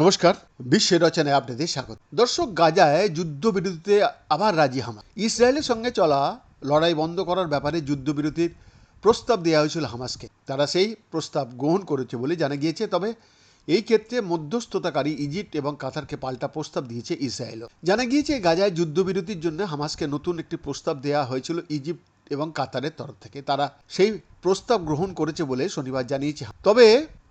নমস্কার বিশ্বের রচনায় আপনাদের স্বাগত। দর্শক, গাজায় যুদ্ধবিরতিতে আবার রাজি হামাস। ইসরায়েলের সঙ্গে চলা লড়াই বন্ধ করার ব্যাপারে যুদ্ধবিরতির প্রস্তাব দেওয়া হয়েছিল হামাসকে। তারা সেই প্রস্তাব গ্রহণ করেছে বলে জানা গিয়েছে, তবে এই ক্ষেত্রে মধ্যস্থতাকারী ইজিপ্ট এবং কাতারকে পাল্টা প্রস্তাব দিয়েছে ইসরায়েলও। জানা গিয়েছে, গাজায় যুদ্ধবিরতির জন্য হামাসকে নতুন একটি প্রস্তাব দেওয়া হয়েছিল ইজিপ্ট এবং কাতারের তরফ থেকে। তারা সেই প্রস্তাব গ্রহণ করেছে বলে শনিবার জানিয়েছে। তবে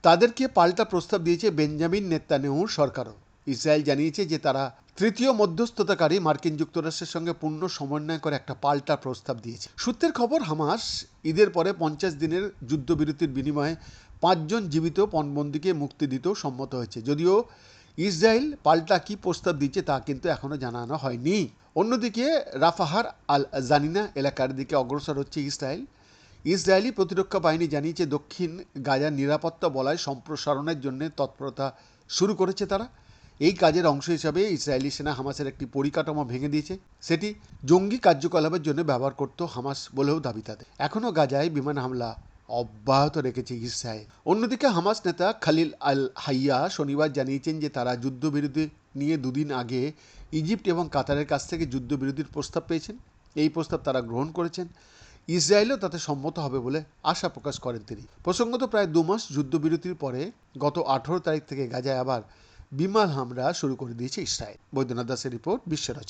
তাদেরকে পাল্টা প্রস্তাব দিয়েছে বেঞ্জামিন নেতানেহুর সরকারও। ইসরায়েল জানিয়েছে যে তারা তৃতীয় মধ্যস্থতাকারী মার্কিন যুক্তরাষ্ট্রের সঙ্গে পূর্ণ সমন্বয় করে একটা পাল্টা প্রস্তাব দিয়েছে। সূত্রের খবর, হামাস ঈদের পরে পঞ্চাশ দিনের যুদ্ধবিরতির বিনিময়ে পাঁচজন জীবিত পণবন্দিকে মুক্তি দিতেও সম্মত হয়েছে। যদিও ইসরায়েল পাল্টা কি প্রস্তাব দিচ্ছে তা কিন্তু এখনও জানানো হয়নি। অন্যদিকে রাফাহার আল জানিনা এলাকার দিকে অগ্রসর হচ্ছে ইসরায়েল। ইসরায়েলি প্রতিরক্ষা বাহিনী জানিয়েছে দক্ষিণ গাজার নিরাপত্তা বলয় সম্প্রসারণের জন্য তৎপরতা শুরু করেছে তারা। এই কাজের অংশ হিসাবে ইসরায়েলি সেনা হামাসের একটি পরিকাঠামো ভেঙে দিয়েছে। সেটি জঙ্গি কার্যকলাপের জন্য ব্যবহার করত হামাস বলেও দাবি তাদের। এখনও গাজায় বিমান হামলা অব্যাহত রেখেছে ইসরায়েল। অন্যদিকে হামাস নেতা খালিল আল হাইয়া শনিবার জানিয়েছেন যে তারা যুদ্ধবিরতি নিয়ে দুদিন আগে ইজিপ্ট এবং কাতারের কাছ থেকে যুদ্ধবিরতির প্রস্তাব পেয়েছেন। এই প্রস্তাব তারা গ্রহণ করেছেন। ইসরায়েলও তাতে সম্মত হবে বলে আশা প্রকাশ করেন তিনি। প্রসঙ্গত প্রায় দু মাস যুদ্ধবিরতির পরে গত আঠেরো তারিখ থেকে গাজায় আবার বিমান হামলা শুরু করে দিয়েছে ইসরায়েল। বৈদ্যনাথ দাসের রিপোর্ট বিশ্বরাজ